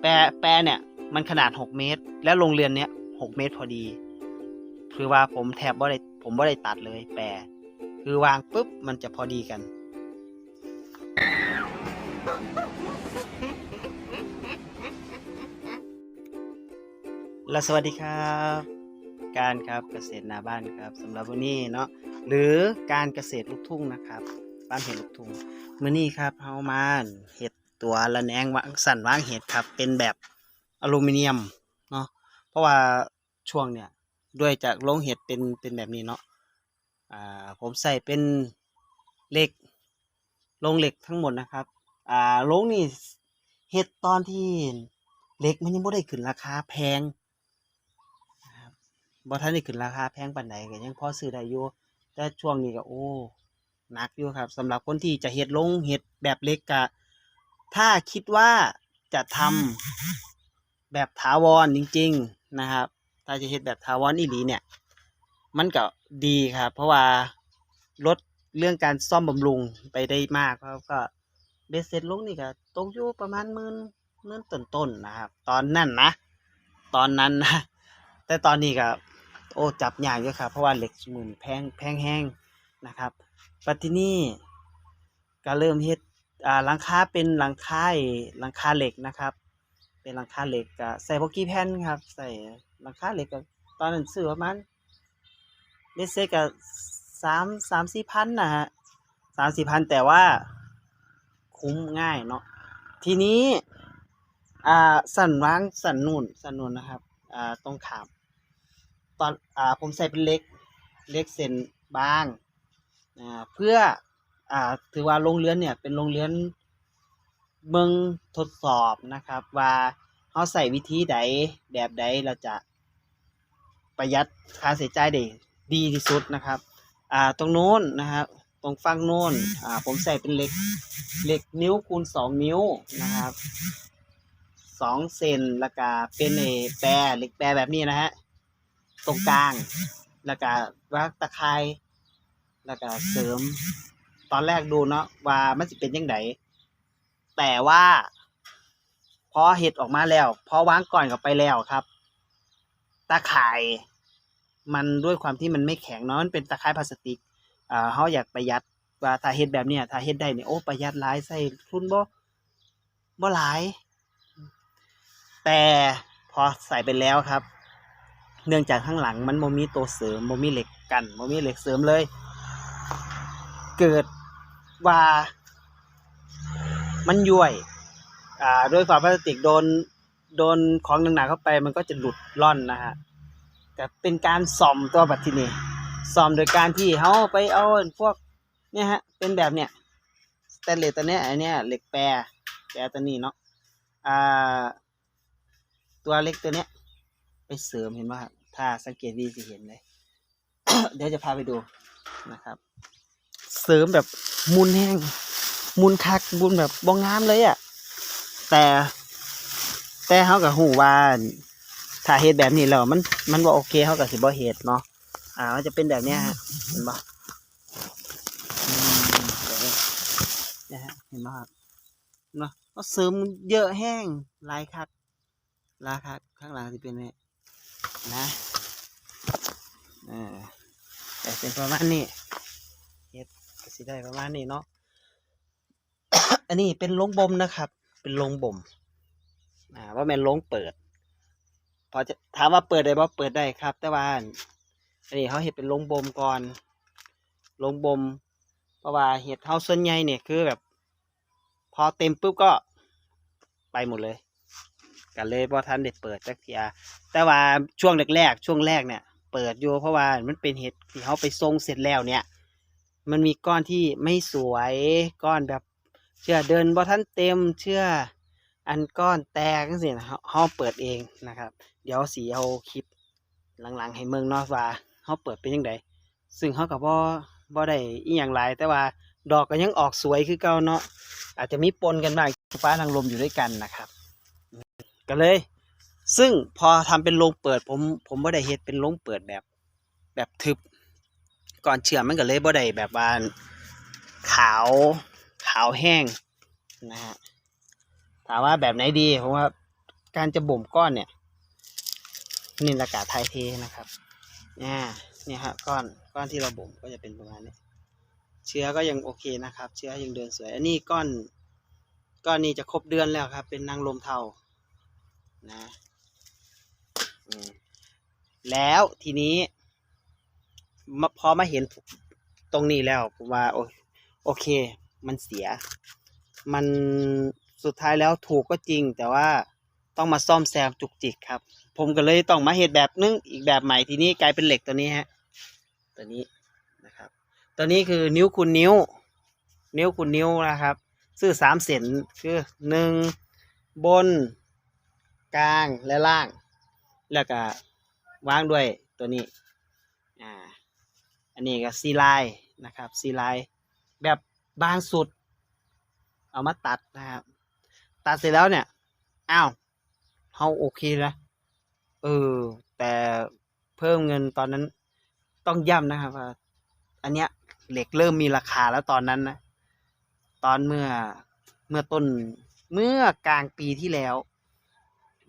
แปรแปรเนี่ย มันขนาด6เมตร และโรงเรือนเนี้ย6เมตรพอดี คือว่าผมแทบบ่ได้ผมบ่ได้ตัดเลย แปรคือวางปุ๊บมันจะพอดีกันและสวัสดีครับ การครับเกษตรนาบ้านครับสำหรับวันนี้เนาะหรือการเกษตรลูกทุ่งนะครับ บ้านเห็ดลูกทุ่งมื้อนี้ครับเฮามาเห็ด ตัวละแนงวางสั่นวางเห็ดครับ เป็นแบบอลูมิเนียมเนาะเพราะว่าช่วงเนี่ยด้วยจากโรงเห็ดเป็นเป็นแบบนี้เนาะอ่าผมใส่เป็นเหล็กโรงเหล็กทั้งหมดนะครับอ่าโรงนี่เห็ดตอนที่เหล็กมันยังไม่ได้ขึ้นราคาแพงบ่ทันได้ขึ้นราคาแพงปานใดก็ยังพอซื้อได้อยู่แต่ช่วงนี้ก็โอ้หนักอยู่ครับสำหรับคนที่จะเฮ็ดลงเฮ็ดแบบเล็กก็ ถ้าคิดว่าจะทำแบบถาวรจริง ๆนะครับ ถ้าจะเฮ็ดแบบถาวรอีหลีเนี่ย มันก็ดีครับ เพราะว่าลดเรื่องการซ่อมบำรุงไปได้มากครับก็เบสเสร็จลงนี่ก็ตกอยู่ประมาณหมื่นหมื่นต้นๆนะครับ ตอนนั้นนะ ตอนนั้นนะ แต่ตอนนี้ก็โอ้จับยากอยู่ครับ เพราะว่าเหล็กสมุนแพงแพงแห้งนะครับปัจจุนี้ก็เริ่มเฮ็ดอ่า หลังคาเป็นหลังคาหลังคาเหล็กนะครับ เป็นหลังคาเหล็กก็ใส่พวกกี่แผ่นครับ ใส่หลังคาเหล็กก็ตอนนั้นซื้อประมาณเล็กเซก็สามสามสี่พันนะฮะสามสี่พันแต่ว่าคุ้มง่ายเนาะทีนี้อ่าสันวางสันนู่นสันนู่นนะครับอ่าตรงขามตอนอ่าผมใส่เป็นเล็กเล็กเส้นบางอ่าเพื่อ อ่าถือว่าโรงเรือนเนี่ยเป็นโรงเรือนเมืองทดสอบนะครับ ว่าเขาใส่วิธีใดแบบใดเราจะประหยัดค่าใช้จ่ายได้ดีที่สุดนะครับอ่าตรงโน้นนะครับตรงฝั่งโน้นอ่าผมใส่เป็นเหล็กเหล็กนิ้วคูณสองนิ้วนะครับสองเซนแล้วก็เป็นเอแปรเหล็กแปรแบบนี้นะฮะตรงกลางแล้วก็วักตะไคร้แล้วก็เสริม ตอนแรกดูเนาะว่ามันสิเป็นยังไงแต่ว่าพอเห็ดออกมาแล้วพอวางก่อนกับไปแล้วครับตะไคร่มันด้วยความที่มันไม่แข็งเนาะมันเป็นตะไคร้พลาสติกอ่าเขาอยากประหยัดว่าถ้าเฮ็ดแบบเนี้ยถ้าเฮ็ดได้เนี่ยโอ้ประหยัดหลายใส่ทุนบ่บ่หลาย แต่พอใส่ไปแล้วครับ เนื่องจากข้างหลังมันโมมีตัวเสริมโมมีเหล็กกันโมมีเหล็กเสริมเลย เกิด ว่ามันย่วยอ่าด้วยควาพลาสติกโดนโดนของหนักๆเข้าไป มันก็จะหลุดร่อนนะฮะแต่เป็นการซ่อมตัวบัตรที่นี่ซ่อมโดยการที่เขาไปเอาพวกเนี่ยฮะเป็นแบบเนี้ยสแตนเลสตัวเนี้ยอันเนี้ยเหล็กแปรแปรตัวนี้เนาะอ่าตัวเล็กตัวเนี้ย ไปเสริมเห็นไหมครับถ้าสังเกตดีจะเห็นเลย เดี๋ยวจะพาไปดูนะครับ เสริมแบบมุนแห้งมุนคักมุนแบบบองงามเลยอะ่ะ แต่แต่เขากับหูว่าถ้าเฮ็ดแบบนี้แล้วมันมันบ่โอเคเขากับสิบ่เฮ็ดเนาะอ่ามันจะเป็นแบบเนี้ยฮะเห็นปะอืมเดี๋ยวเนี่ยฮะเห็นปะครับเนาะเขาเสริมเยอะแห้งลายคักรายคาข้างหลังจะเป็นเนี่นะเออแต่เป็นประมาณนี้เฮ็ด สิได้ประมาณนี้เนาะอันนี้เป็นโรงบ่มนะครับ เป็นโรงบ่มอ่าว่าแม่นโรงเปิด พอจะถามว่าเปิดได้บ่เปิดได้ครับ แต่ว่าอันนี้เขาเฮ็ดเป็นโรงบ่มก่อนโรงบ่มเพราะว่าเห็ดเฮาส่วนใหญ่เนี่ยคือแบบ พอเต็มปุ๊บก็ไปหมดเลยกันเลยบ่ทันได้เปิดจักเทียแต่ว่าช่วงแรกๆช่วงแรกเนี่ย เปิดอยู่เพราะว่ามันเป็นเห็ดที่เขาไปทรงเสร็จแล้วเนี่ย มันมีก้อนที่ไม่สวยก้อนแบบเชื่อเดินบ่ทันเต็มเชื่ออันก้อนแตกจังซี่นะเฮาเปิดเองนะครับ เดี๋ยวสีเอาคลิปหลังๆ ให้เมืองนาะว่าเฮาเปิดเป็นยังไงซึ่งเฮาก็บ่บ่ได้อีหยังหลายแต่ว่าดอกก็ยังออกสวยคือเก่าเนาะอาจจะมีปนกันบ้างฟ้าทางลมอยู่ด้วยกันนะครับก็เลย ซึ่งพอทำเป็นโรงเปิดผมผมบ่ได้เฮ็ดเป็นโรงเปิดแบบ แบบทึบ ก่อนเชื่อมมันก็เลยบ่ได้แบบว่าขาวขาวแห้งนะฮะถามว่าแบบไหนดีผมว่าการจะบ่มก้อนเนี่ยนี่อากาศไทยเทนะครับอ่าเนี่ฮะก้อนก้อนที่เราบ่มก็จะเป็นประมาณนี้เชื้อก็ยังโอเคนะครับ เชื้อยังเดินสวย อันนี้ก้อนก้อนนี้จะครบเดือนแล้วครับ เป็นนางลมเทานะแล้วทีนี้ มาพอมาเห็นตรงนี้แล้วผมว่าโอโอเค มันเสีย มันสุดท้ายแล้วถูกก็จริง แต่ว่าต้องมาซ่อมแซมจุกจิกครับ ผมก็เลยต้องมาเห็ดแบบนึงอีกแบบใหม่ทีนี้กลายเป็นเหล็กตัวนี้ฮะตัวนี้นะครับ ตัวนี้คือนิ้วคูณนิ้ว นิ้วคูณนิ้วนะครับ ซื้อสามเส้นคือหนึ่งบน กลางและล่าง แล้วก็วางด้วยตัวนี้ อ่า อันนี้ก็ซีไลน์นะครับซีไลน์แบบบางสุด เอามาตัดนะครับ ตัดเสร็จแล้วเนี่ยอ้าวเฮาโอเคนะเออ แต่เพิ่มเงินตอนนั้นต้องย้ำนะครับว่าอันเนี้ยเหล็กเริ่มมีราคาแล้วตอนนั้นนะ ตอนเมื่อเมื่อต้นเมื่อกลางปีที่แล้ว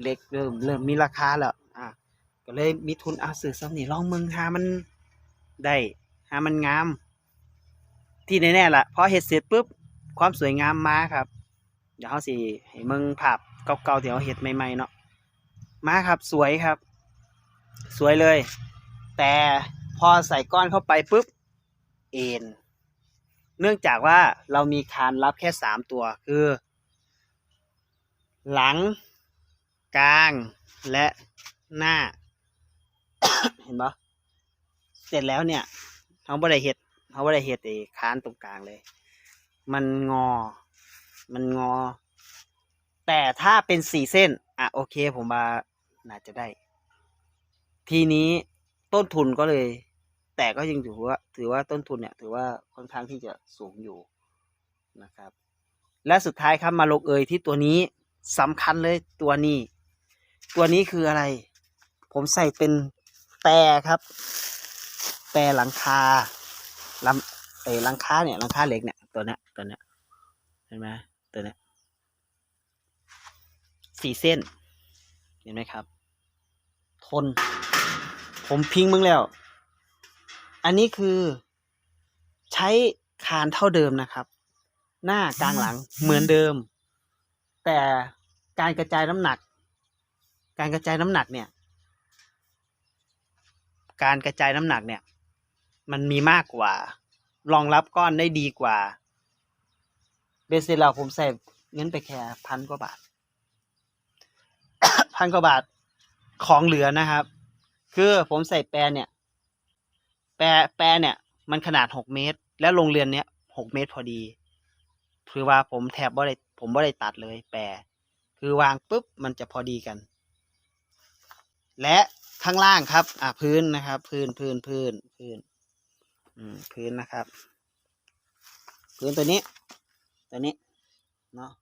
เหล็กเริ่มเริ่มมีราคาแล้วอะก็เลยมีทุนอาซื้อซ้ำนี่ลองเมืองหามัน ได้หามันงาม ที่แน่ๆล่ะพอเฮ็ดเสร็จปุ๊บความสวยงามมาครับ เดี๋ยวเขาสิให้มืองภาพเก่าๆที่เขาเฮ็ดใหม่ๆเนาะมาครับสวยครับ สวยเลย แต่พอใส่ก้อนเข้าไปปุ๊บเอ็นเนื่องจากว่าเรามีคานรับแค่สามตัวคือ หลัง กลางและหน้า เห็นปะ เสร็จแล้วเนี่ยเขาบ่ได้เห็ดเขาบ่ได้เห็ดไอ้คานตรงกลางเลย มันงอ มันงอ แต่ถ้าเป็นสี่เส้น อะโอเค ผมว่าน่าจะได้ ทีนี้ต้นทุนก็เลย แต่ก็ยังถือว่า ถือว่าต้นทุนเนี่ย ถือว่าค่อนข้างที่จะสูงอยู่นะครับ และสุดท้ายครับมาลงเอยที่ตัวนี้สำคัญเลยตัวนี้ ตัวนี้คืออะไร ผมใส่เป็นแปรครับ แปรหลังคาลำเออหลังคาเนี่ยหลังคาเหล็กเนี่ยตัวเนี้ยตัวเนี้ยเห็นไหมตัวเนี้ยสี่เส้น เห็นไหมครับ ทน ผมพิงมึงแล้ว อันนี้คือใช้คานเท่าเดิมนะครับ หน้ากลางหลังเหมือนเดิม แต่การกระจายน้ำหนัก การกระจายน้ำหนักเนี่ย การกระจายน้ำหนักเนี่ย มันมีมากกว่า รองรับก้อนได้ดีกว่า เบสเซลเราผมใส่เงินไปแค่พันกว่าบาท พันกว่าบาทของเหลือนะครับ คือผมใส่แปรเนี่ย แปรแปรเนี่ย มันขนาดหกเมตร แล้วโรงเรือนเนี้ยหกเมตรพอดี คือว่าผมแทบบ่ได้ผมบ่ได้ตัดเลย แปรคือวางปุ๊บมันจะพอดีกัน และข้างล่างครับ อ่าพื้นนะครับ พื้นพื้นพื้นพื้น พื้นนะครับ พื้นตัวนี้ ตัวนี้เนาะ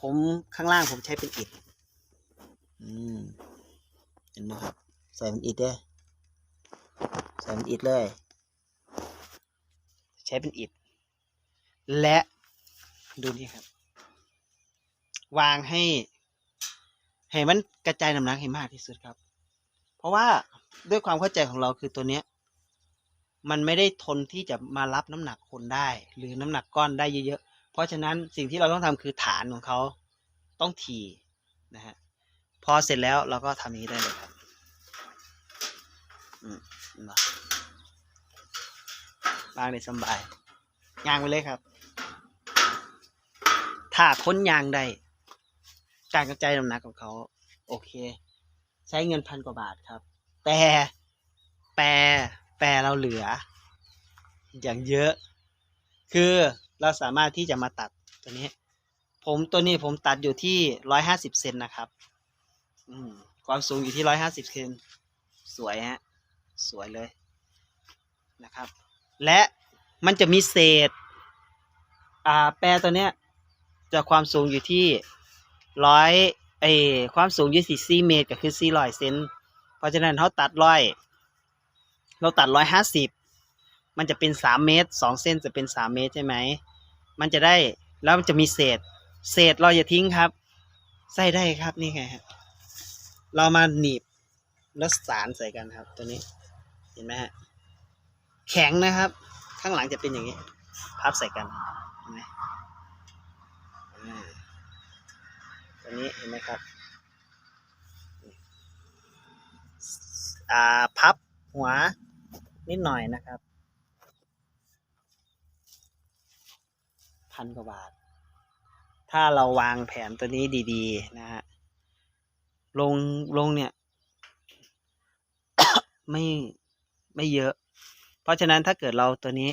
ผมข้างล่างผมใช้เป็นอิฐเห็นไหมครับ ใส่เป็นอิฐเลยใส่เป็นอิฐเลย ใช้เป็นอิฐและดูนี่ครับ วางให้ให้มันกระจายน้ำหนักให้มากที่สุดครับ เพราะว่าด้วยความเข้าใจของเราคือตัวเนี้ย มันไม่ได้ทนที่จะมารับน้ำหนักคนได้ หรือน้ำหนักก้อนได้เยอะๆ เพราะฉะนั้นสิ่งที่เราต้องทำคือฐานของเขาต้องถีนะฮะพอเสร็จแล้วเราก็ทำอย่างนี้ได้เลยครับอืมเห็นปะวางได้สบายยางไปเลยครับ ถ้าค้นยางได้การกระจายน้ำหนักของเขา โอเค ใช้เงินพันกว่าบาทครับ แต่แปร แปรเราเหลือ อย่างเยอะ คือเราสามารถที่จะมาตัดตัวนี้ ผมตัวนี้ผมตัดอยู่ที่ร้อยห้าสิบเซนนะครับความสูงอยู่ที่ร้อยห้าสิบเซนสวยฮะ สวยเลยนะครับ และมันจะมีเศษ อ่า แปรตัวเนี้ยจะความสูงอยู่ที่ร้อยเอความสูงอยู่ที่สี่เมตรก็คือสี่ร้อยเซนเพราะฉะนั้นเขาตัดร้อย เราตัดร้อยห้าสิบมันจะเป็นสามเมตรสองเส้นจะเป็นสามเมตรใช่ไหม มันจะได้แล้วมันจะมีเศษ เศษเราอย่าทิ้งครับ ใส่ได้ครับนี่ไงฮะเรามาหนีบแล้วสารใส่กันครับ ตัวนี้เห็นไหมฮะแข็งนะครับ ข้างหลังจะเป็นอย่างนี้พับใส่กันเห็นไหมตัวนี้เห็นไหมครับอ่าพับหัว นิดหน่อยนะครับ พันกว่าบาท ถ้าเราวางแผนตัวนี้ดี ๆ นะฮะ ลงลงเนี่ย ไม่ไม่เยอะ เพราะฉะนั้นถ้าเกิดเราตัวนี้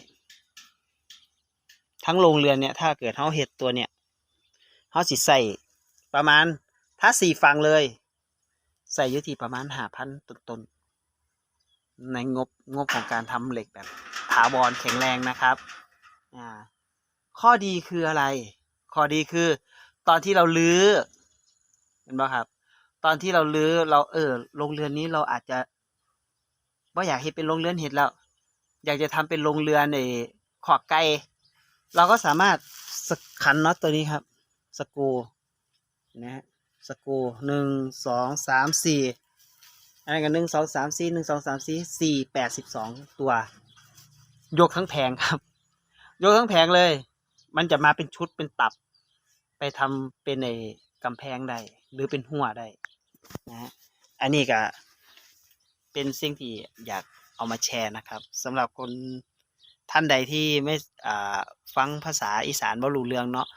ทั้งโรงเรือนเนี่ย ถ้าเกิดเขาเห็ดตัวเนี่ยเขาสิใส่ประมาณถ้าสี่ฟังเลย ใส่อยุทีประมาณหาพันต้นๆ ในงบงบของการทำเหล็กแบบถาวรแข็งแรงนะครับอ่าข้อดีคืออะไร ข้อดีคือ ตอนที่เราลื้อเห็นไหมครับ ตอนที่เราลื้อเราเออโรงเรือนนี้เราอาจจะว่าอยากให้เป็นโรงเรือนเห็ดแล้ว อยากจะทำเป็นโรงเรือนในขอกไก่เราก็สามารถสขันน็อตตัวนี้ครับ สกูนะฮะสกูหนึ่งสองสามสี่ อันนี้กันหนึ่งสองสามสี่หนึ่งสองสามสี่สี่แปดสิบสองตัว ยกทั้งแผงครับ ยกทั้งแผงเลย มันจะมาเป็นชุดเป็นตับ ไปทำเป็นในกำแพงได้หรือเป็นหัวได้นะฮะอันนี้ก็เป็นสิ่งที่อยากเอามาแชร์นะครับสำหรับคนท่านใดที่ไม่ฟังภาษาอีสานบ่รู้เรื่องเนาะ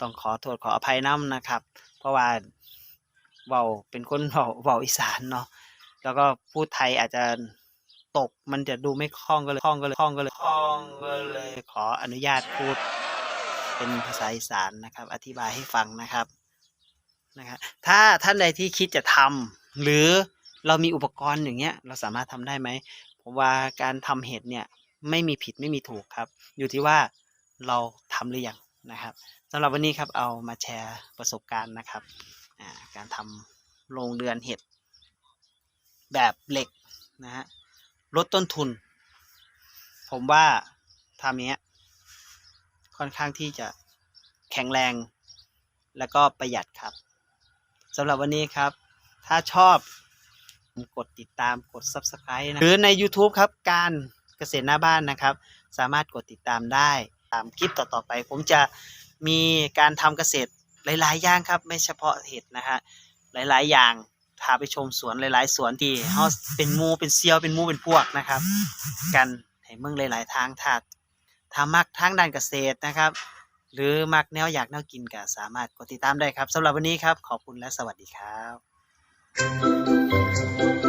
ต้องขอโทษขออภัยน้ำนะครับ เพราะว่าเว้าเป็นคนเว้าเว้าอีสานเนาะ แล้วก็พูดไทยอาจจะตกมันจะดูไม่คล่องก็เลยคล่องก็เลยคล่องก็เลยคล่องก็เลย ขออนุญาตพูด เป็นภาษาอีสานนะครับ อธิบายให้ฟังนะครับนะครับถ้าท่านใดที่คิดจะทำหรือเรามีอุปกรณ์อย่างเงี้ย เราสามารถทำได้ไหมผมว่าการทำเห็ดเนี่ยไม่มีผิดไม่มีถูกครับ อยู่ที่ว่าเราทำหรือยังนะครับสำหรับวันนี้ครับเอามาแชร์ประสบการณ์นะครับการทำโรงเรือนเห็ด แบบเหล็กนะฮะลดต้นทุน ผมว่าทำเงี้ย ค่อนข้างที่จะแข็งแรง แล้วก็ประหยัดครับสำหรับวันนี้ครับ ถ้าชอบกดติดตามกด Subscribe นะหรือใน YouTube ครับ การเกษตรหน้าบ้านนะครับ สามารถกดติดตามได้ ตามคลิปต่อๆไป ผมจะมีการทำเกษตรหลาย ๆ อย่างครับ ไม่เฉพาะเห็ดนะฮะหลาย ๆ อย่าง พาไปชมสวนหลายๆ สวนที่เฮาเป็นมูเป็นเซียวเป็นมูเป็นพวกนะครับ กันให้เมืองหลาย ๆ ทางถ้าถ้ามักทางด้านเกษตรนะครับ หรือมักแนวอยากแนวกินก็สามารถกดติดตามได้ครับสำหรับวันนี้ครับ ขอบคุณและสวัสดีครับ